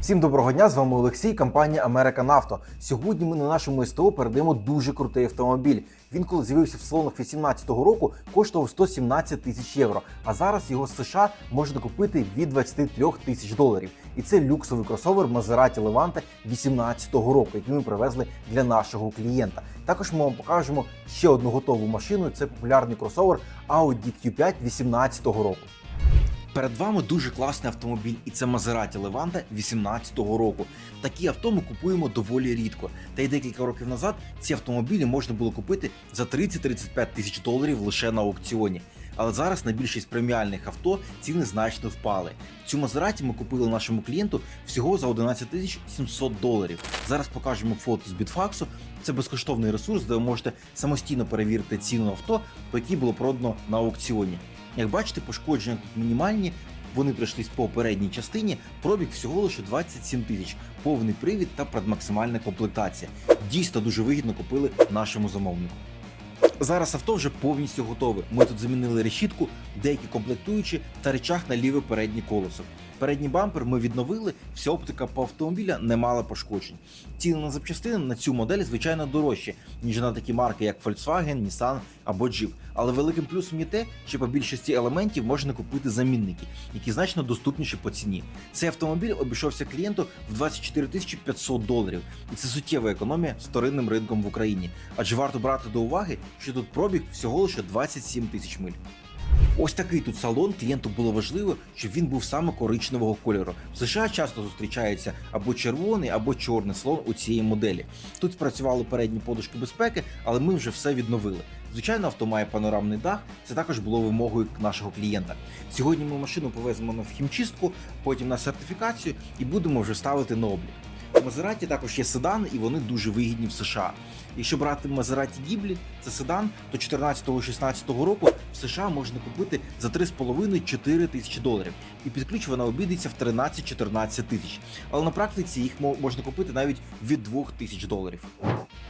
Всім доброго дня, з вами Олексій, компанія American Auto. Сьогодні ми на нашому СТО передаємо дуже крутий автомобіль. Він, коли з'явився в салонах 2018 року, коштував 117 тисяч євро. А зараз його з США можна купити від 23 тисяч доларів. І це люксовий кросовер Maserati Levante 2018 року, який ми привезли для нашого клієнта. Також ми вам покажемо ще одну готову машину. Це популярний кросовер Audi Q5 2018 року. Перед вами дуже класний автомобіль, і це Maserati Levante 18-го року. Такі авто ми купуємо доволі рідко. Та й декілька років назад ці автомобілі можна було купити за 30-35 тисяч доларів лише на аукціоні. Але зараз на більшість преміальних авто ціни значно впали. Цю Maserati ми купили нашому клієнту всього за 11 тисяч 700 доларів. Зараз покажемо фото з Bitfax. Це безкоштовний ресурс, де ви можете самостійно перевірити ціну авто, по якій було продано на аукціоні. Як бачите, пошкодження тут мінімальні. Вони пройшлись по передній частині. Пробіг всього лише 27 тисяч, повний привід та предмаксимальна комплектація. Дійсно дуже вигідно купили нашому замовнику. Зараз авто вже повністю готове. Ми тут замінили решітку, деякі комплектуючі та речах на ліве переднє колесо. Передній бампер ми відновили, вся оптика по автомобіля не мала пошкоджень. Ціни на запчастини на цю модель звичайно дорожчі, ніж на такі марки, як Volkswagen, Nissan або Jeep. Але великим плюсом є те, що по більшості елементів можна купити замінники, які значно доступніші по ціні. Цей автомобіль обійшовся клієнту в 24 тисячі 500 доларів, і це суттєва економія з вторинним ринком в Україні. Адже варто брати до уваги, що тут пробіг всього лише 27 тисяч миль. Ось такий тут салон клієнту було важливо, щоб він був саме коричневого кольору. В США часто зустрічається або червоний, або чорний салон у цієї моделі. Тут спрацювали передні подушки безпеки, але ми вже все відновили. Звичайно, авто має панорамний дах. Це також було вимогою нашого клієнта. Сьогодні ми машину повеземо на хімчистку, потім на сертифікацію і будемо вже ставити на облік. У Мазераті також є седан, і вони дуже вигідні в США. Якщо брати Мазераті Гіблі, це седан, то 14-16 року в США можна купити за 3,5-4 тисячі доларів. І під ключ вона обійдеться в 13-14 тисяч. Але на практиці їх можна купити навіть від 2 тисяч доларів.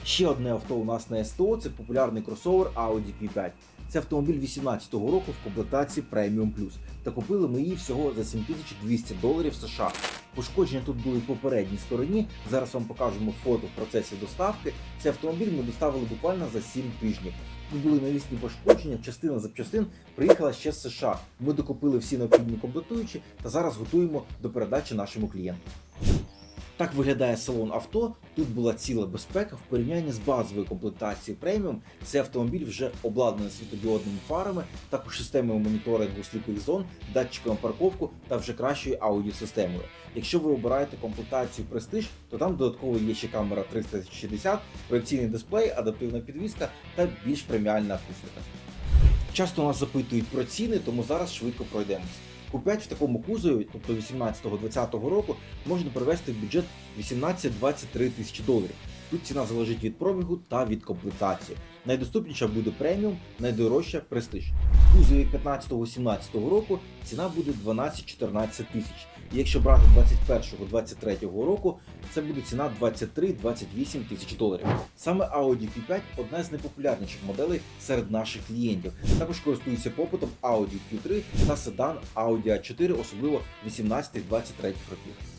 Ще одне авто у нас на СТО це популярний кросовер Audi Q5. Це автомобіль 18-го року в комплектації Premium Plus. Та купили ми її всього за 7200 доларів США. Пошкодження тут були по передній стороні. Зараз вам покажемо фото в процесі доставки. Цей автомобіль ми доставили буквально за 7 тижнів. Тут були навісні пошкодження, частина запчастин приїхала ще з США. Ми докупили всі необхідні комплектуючі та зараз готуємо до передачі нашому клієнту. Так виглядає салон авто. Тут була ціла безпека в порівнянні з базовою комплектацією преміум. Цей автомобіль вже обладнаний світодіодними фарами, також системою моніторингу сліпих зон, датчиками парковку та вже кращою аудіосистемою. Якщо ви обираєте комплектацію Prestige, то там додатково є ще камера 360, проекційний дисплей, адаптивна підвізка та більш преміальна акустика. Часто нас запитують про ціни, тому зараз швидко пройдемося. Q5 в такому кузові, тобто 18-20 року, можна привести в бюджет 18-23 тисячі доларів. Тут ціна залежить від пробігу та від комплектації. Найдоступніша буде преміум, найдорожча престиж. В кузові 15-17 року ціна буде 12-14 тисяч. Якщо брати 21-23 року, це буде ціна 23-28 тисяч доларів. Саме Audi Q5 одна з найпопулярніших моделей серед наших клієнтів. Також користується попитом Audi Q3 та седан Audi A4, особливо 18-23 років.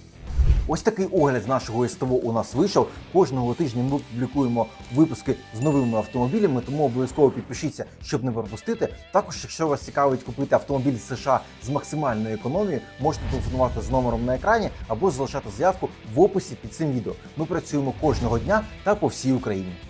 Ось такий огляд з нашого СТО у нас вийшов. Кожного тижня ми публікуємо випуски з новими автомобілями, тому обов'язково підпишіться, щоб не пропустити. Також, якщо вас цікавить купити автомобіль США з максимальною економією, можете телефонувати з номером на екрані або залишати заявку в описі під цим відео. Ми працюємо кожного дня та по всій Україні.